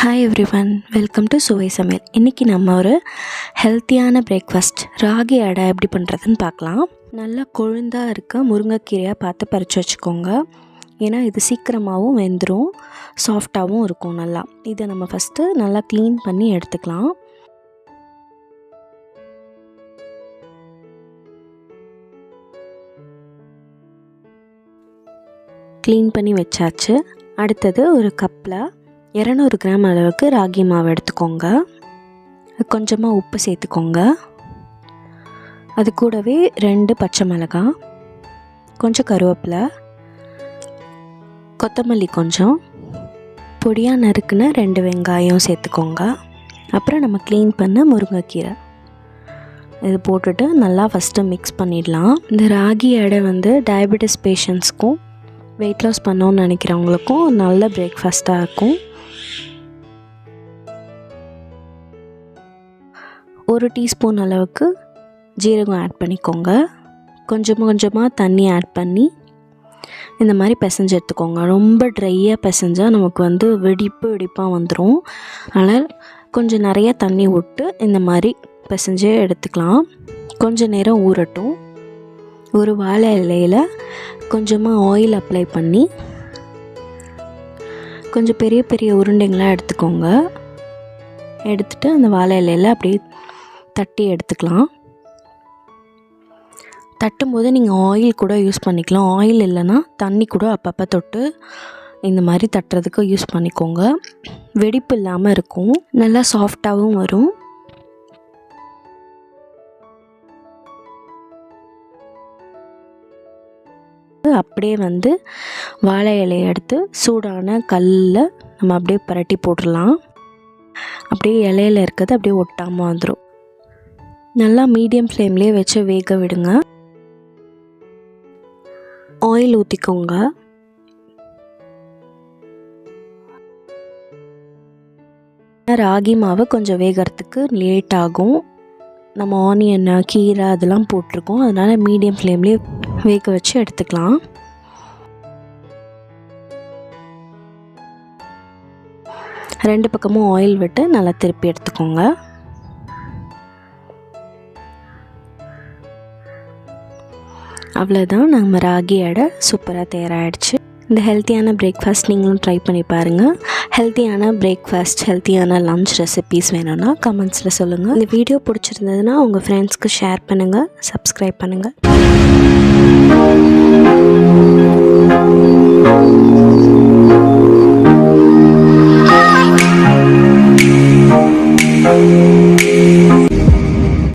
Hi every one welcome to சுவை சமையல் இன்றைக்கி நம்ம ஒரு ஹெல்த்தியான பிரேக்ஃபாஸ்ட் ராகி அடை எப்படி பண்ணுறதுன்னு பார்க்கலாம். நல்லா கொழுந்தாக இருக்க முருங்கைக்கீரையாக பார்த்து பறித்து வச்சுக்கோங்க. ஏன்னா இது சீக்கிரமாகவும் வெந்துடும் சாஃப்டாகவும் இருக்கும் நல்லா. இதை நம்ம ஃபஸ்ட்டு நல்லா க்ளீன் பண்ணி எடுத்துக்கலாம். க்ளீன் பண்ணி வச்சாச்சு. அடுத்தது ஒரு கப்பில் இரநூறு கிராம் அளவுக்கு ராகி மாவு எடுத்துக்கோங்க. கொஞ்சமாக உப்பு சேர்த்துக்கோங்க. அது கூடவே ரெண்டு பச்சை மிளகாய் கொஞ்சம் கருவேப்பிலை கொத்தமல்லி கொஞ்சம் பொடியாக நறுக்குன ரெண்டு வெங்காயம் சேர்த்துக்கோங்க. அப்புறம் நம்ம க்ளீன் பண்ண முருங்கைக்கீரை. இது போட்டுட்டு நல்லா ஃபஸ்ட்டு மிக்ஸ் பண்ணிடலாம். இந்த ராகி எடை வந்து டயபெட்டிஸ் பேஷண்ட்ஸ்க்கும் வெயிட் லாஸ் பண்ணோன்னு நினைக்கிறவங்களுக்கும் நல்ல பிரேக்ஃபாஸ்ட்டாக இருக்கும். ஒரு டீஸ்பூன் அளவுக்கு ஜீரகம் ஆட் பண்ணிக்கோங்க. கொஞ்சம் கொஞ்சமாக தண்ணி ஆட் பண்ணி இந்த மாதிரி பிசைஞ்சு எடுத்துக்கோங்க. ரொம்ப ட்ரையாக பிசைஞ்சால் நமக்கு வந்து வெடிப்பு வெடிப்பாக வந்துடும் அதனால் கொஞ்சம் நிறைய தண்ணி விட்டு இந்த மாதிரி பிசைஞ்சே எடுத்துக்கலாம். கொஞ்சம் நேரம் ஊறட்டும். ஒரு வாழை இலையில் கொஞ்சமாக ஆயில் அப்ளை பண்ணி கொஞ்சம் பெரிய பெரிய உருண்டைங்களாக எடுத்துக்கோங்க. எடுத்துகிட்டு அந்த வாழை இலையில் அப்படியே தட்டி எடுத்துக்கலாம். தட்டும்போது நீங்கள் ஆயில் கூட யூஸ் பண்ணிக்கலாம். ஆயில் இல்லைன்னா தண்ணி கூட அப்பப்போ தொட்டு இந்த மாதிரி தட்டுறதுக்கு யூஸ் பண்ணிக்கோங்க. வெடிப்பு இல்லாமல் இருக்கும். நல்லா சாஃப்டாகவும் வரும். அப்படியே வந்து வாழை இலையை எடுத்து சூடான கல்லில் நம்ம அப்படியே புரட்டி போட்டுடலாம். அப்படியே இலையில இருக்கிறது அப்படியே ஒட்டாமல் வந்துடும் நல்லா மீடியம் ஃப்ளேம்லேயே வச்சு வேக விடுங்க. ஆயில் ஊற்றிக்கோங்க ராகி மாவு கொஞ்சம் வேகிறதுக்கு லேட் ஆகும். நம்ம ஆனியன் கீரை அதெல்லாம் போட்டிருக்கோம். அதனால் மீடியம் ஃப்ளேம்லேயே வேக வச்சு எடுத்துக்கலாம். ரெண்டு பக்கமும் ஆயில் விட்டு நல்லா திருப்பி எடுத்துக்கோங்க. அவ்வளோதான் நம்ம ராகி அடை சூப்பராக தயாராகிடுச்சு இந்த ஹெல்த்தியான பிரேக்ஃபாஸ்ட் நீங்களும் ட்ரை பண்ணி பாருங்கள் ஹெல்த்தியான பிரேக்ஃபாஸ்ட் ஹெல்த்தியான லஞ்ச் ரெசிபீஸ் வேணும்னா கமெண்ட்ஸில் சொல்லுங்கள் இந்த வீடியோ பிடிச்சிருந்ததுன்னா உங்கள் ஃப்ரெண்ட்ஸ்க்கு ஷேர் பண்ணுங்கள் சப்ஸ்கிரைப் பண்ணுங்கள்